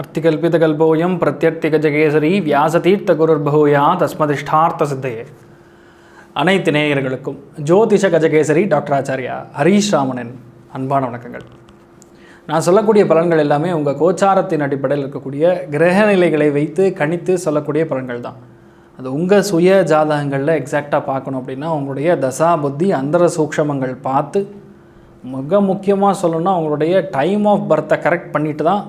அர்த்திகல்பிதகல்போயம் பிரத்யர்த்திகஜகேசரி வியாசதீர்த்த குருர்பூயா தஸ்மதிஷ்டார்த்த சித்தையே அனைத்து நேயர்களுக்கும் ஜோதிஷ கஜகேசரி டாக்டர் ஆச்சாரியா ஹரீஷ் ராமனின் அன்பான வணக்கங்கள். நான் சொல்லக்கூடிய பலன்கள் எல்லாமே உங்கள் கோச்சாரத்தின் அடிப்படையில் இருக்கக்கூடிய கிரக நிலைகளை வைத்து கணித்து சொல்லக்கூடிய பலன்கள் தான். அது உங்கள் சுய ஜாதகங்களில் எக்ஸாக்டாக பார்க்கணும் அப்படின்னா உங்களுடைய தசா புத்தி அந்தர சூக்ஷமங்கள் பார்த்து மிக முக்கியமாக சொல்லணும்னா உங்களுடைய டைம் ஆஃப் பர்த்தை கரெக்ட் பண்ணிட்டு தான்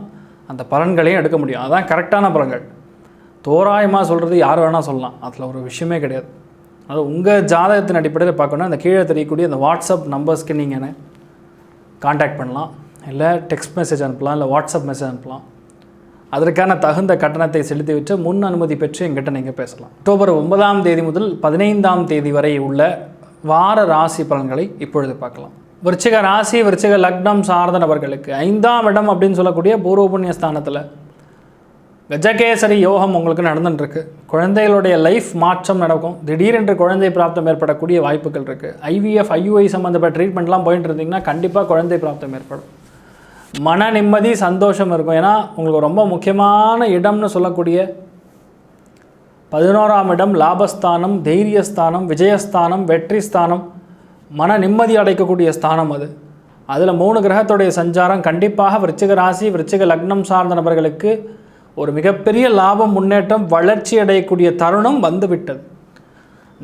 அந்த பலன்களையும் எடுக்க முடியும். அதான் கரெக்டான பலன்கள். தோராயமாக சொல்கிறது யார் வேணால் சொல்லலாம். அதில் ஒரு விஷயமே கிடையாது. அது உங்கள் ஜாதகத்தின் அடிப்படையில் பார்க்கணும் அந்த கீழே தெரியக்கூடிய அந்த வாட்ஸ்அப் நம்பர்ஸ்க்கு நீங்கள் என்ன? காண்டாக்ட் பண்ணலாம். இல்லை டெக்ஸ்ட் மெசேஜ் அனுப்பலாம் இல்லை வாட்ஸ்அப் மெசேஜ் அனுப்பலாம். அதற்கான தகுந்த கட்டணத்தை செலுத்திவிட்டு முன் அனுமதி பெற்று எங்கிட்ட நீங்கள் பேசலாம். அக்டோபர் ஒன்பதாம் தேதி முதல் பதினைந்தாம் தேதி வரை உள்ள வார ராசி பலன்களை இப்பொழுது பார்க்கலாம். விருச்சிக ராசி விருச்சிக லக்னம் சார்ந்த நபர்களுக்கு ஐந்தாம் இடம் அப்படின்னு சொல்லக்கூடிய பூர்வபுண்ணிய ஸ்தானத்தில் கஜகேசரி யோகம் உங்களுக்கு நடந்துட்டுருக்கு. குழந்தைகளுடைய லைஃப் மாற்றம் நடக்கும். திடீரென்று குழந்தை பிராப்தம் ஏற்படக்கூடிய வாய்ப்புகள் இருக்குது ஐவிஎஃப் ஐயுஐ சம்மந்தப்பட்ட ட்ரீட்மெண்ட்லாம் போயிட்டு இருந்தீங்கன்னா கண்டிப்பாக குழந்தை பிராப்தம் ஏற்படும். மன நிம்மதி சந்தோஷம் இருக்கும். ஏன்னா உங்களுக்கு ரொம்ப முக்கியமான இடம்னு சொல்லக்கூடிய பதினோராம் இடம் லாபஸ்தானம் தைரியஸ்தானம் விஜயஸ்தானம் வெற்றி ஸ்தானம் மன நிம்மதி அடைக்கக்கூடிய ஸ்தானம் அது. அதில் மூணு கிரகத்துடைய சஞ்சாரம் கண்டிப்பாக விருச்சிக ராசி விருச்சிக லக்னம் சார்ந்த நபர்களுக்கு ஒரு மிகப்பெரிய லாபம் முன்னேற்றம் வளர்ச்சி அடையக்கூடிய தருணம் வந்துவிட்டது.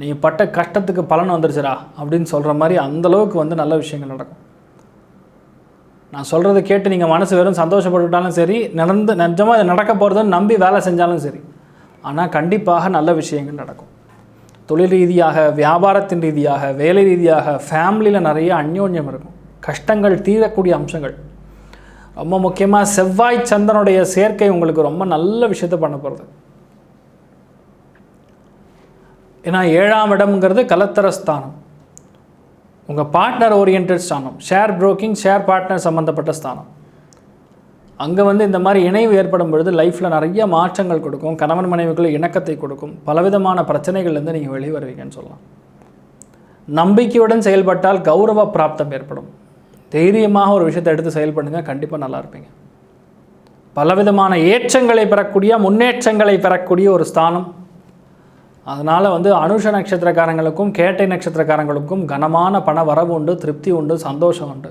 நீ பட்ட கஷ்டத்துக்கு பலன் வந்துருச்சுரா அப்படின்னு சொல்கிற மாதிரி அந்தளவுக்கு வந்து நல்ல விஷயங்கள் நடக்கும். நான் சொல்கிறத கேட்டு நீங்கள் மனசு வெறும் சந்தோஷப்பட்டுட்டாலும் சரி நடந்து நிஜமாக இது நடக்க போகிறதுன்னு நம்பி வேலை செஞ்சாலும் சரி ஆனால் கண்டிப்பாக நல்ல விஷயங்கள் நடக்கும். தொழில் ரீதியாக வியாபாரத்தின் ரீதியாக வேலை ரீதியாக ஃபேமிலியில் நிறைய அந்யோன்யம் இருக்கும். கஷ்டங்கள் தீரக்கூடிய அம்சங்கள். ரொம்ப முக்கியமாக செவ்வாய் சந்தனுடைய சேர்க்கை உங்களுக்கு ரொம்ப நல்ல விஷயத்த பண்ண போகிறது ஏன்னா ஏழாம் இடம்ங்கிறது கலத்தரஸ்தானம். உங்கள் பார்ட்னர் ஓரியன்ட் ஸ்தானம் ஷேர் புரோக்கிங் ஷேர் பார்ட்னர் சம்மந்தப்பட்ட ஸ்தானம். அங்கே வந்து இந்த மாதிரி இணைவு ஏற்படும் பொழுது லைஃப்பில் நிறைய மாற்றங்கள் கொடுக்கும் கணவன் மனைவிக்குள்ள இணக்கத்தை கொடுக்கும் பலவிதமான பிரச்சனைகள்லேருந்து நீங்கள் வெளியே வருவீங்கன்னு சொல்லலாம். நம்பிக்கையுடன் செயல்பட்டால் கௌரவ பிராப்தம் ஏற்படும். தைரியமாக ஒரு விஷயத்தை எடுத்து செயல்படுங்க கண்டிப்பாக நல்லா இருப்பீங்க. பலவிதமான ஏற்றங்களை பெறக்கூடிய முன்னேற்றங்களை பெறக்கூடிய ஒரு ஸ்தானம். அதனால் வந்து அனுஷ நட்சத்திரக்காரங்களுக்கும் கேட்டை நட்சத்திரக்காரங்களுக்கும் கனமான பண வரவு உண்டு திருப்தி உண்டு சந்தோஷம் உண்டு.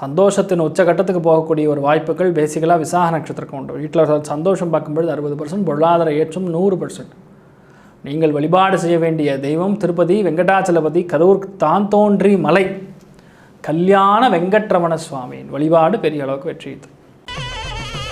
சந்தோஷத்தின் உச்சகட்டத்துக்கு போகக்கூடிய ஒரு வாய்ப்புகள் பேசிக்கலாக விசாக நட்சத்திரம் உண்டு. வீட்டில் சந்தோஷம் பார்க்கும்பொழுது அறுபது பர்சன்ட் பொருளாதார ஏற்றம் நூறு பர்சன்ட் நீங்கள் வழிபாடு செய்ய வேண்டிய தெய்வம் திருப்பதி வெங்கடாச்சலபதி கரூர் தான் தோன்றி மலை. கல்யாண வெங்கட்ரமண சுவாமியின் வழிபாடு பெரிய அளவுக்கு வெற்றி